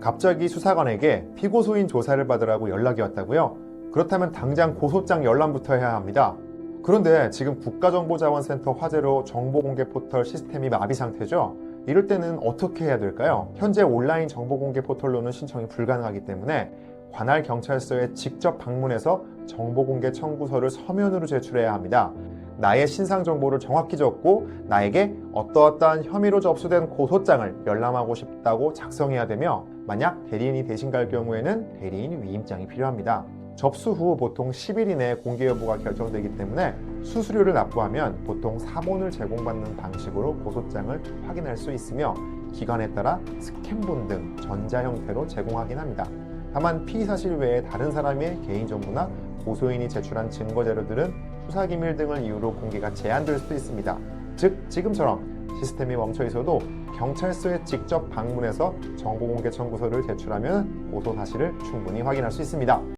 갑자기 수사관에게 피고소인 조사를 받으라고 연락이 왔다고요? 그렇다면 당장 고소장 열람부터 해야 합니다. 그런데 지금 국가정보자원센터 화재로 정보공개 포털 시스템이 마비 상태죠? 이럴 때는 어떻게 해야 될까요? 현재 온라인 정보공개 포털로는 신청이 불가능하기 때문에 관할 경찰서에 직접 방문해서 정보공개 청구서를 서면으로 제출해야 합니다. 나의 신상 정보를 정확히 적고 나에게 어떠어떠한 혐의로 접수된 고소장을 열람하고 싶다고 작성해야 되며 만약 대리인이 대신 갈 경우에는 대리인 위임장이 필요합니다. 접수 후 보통 10일 이내 공개 여부가 결정되기 때문에 수수료를 납부하면 보통 사본을 제공받는 방식으로 고소장을 확인할 수 있으며 기관에 따라 스캔본 등 전자 형태로 제공하긴 합니다. 다만 피의 사실 외에 다른 사람의 개인정보나 고소인이 제출한 증거 자료들은 수사기밀 등을 이유로 공개가 제한될 수도 있습니다. 즉 지금처럼 시스템이 멈춰 있어도 경찰서에 직접 방문해서 정보공개 청구서를 제출하면 고소 사실을 충분히 확인할 수 있습니다.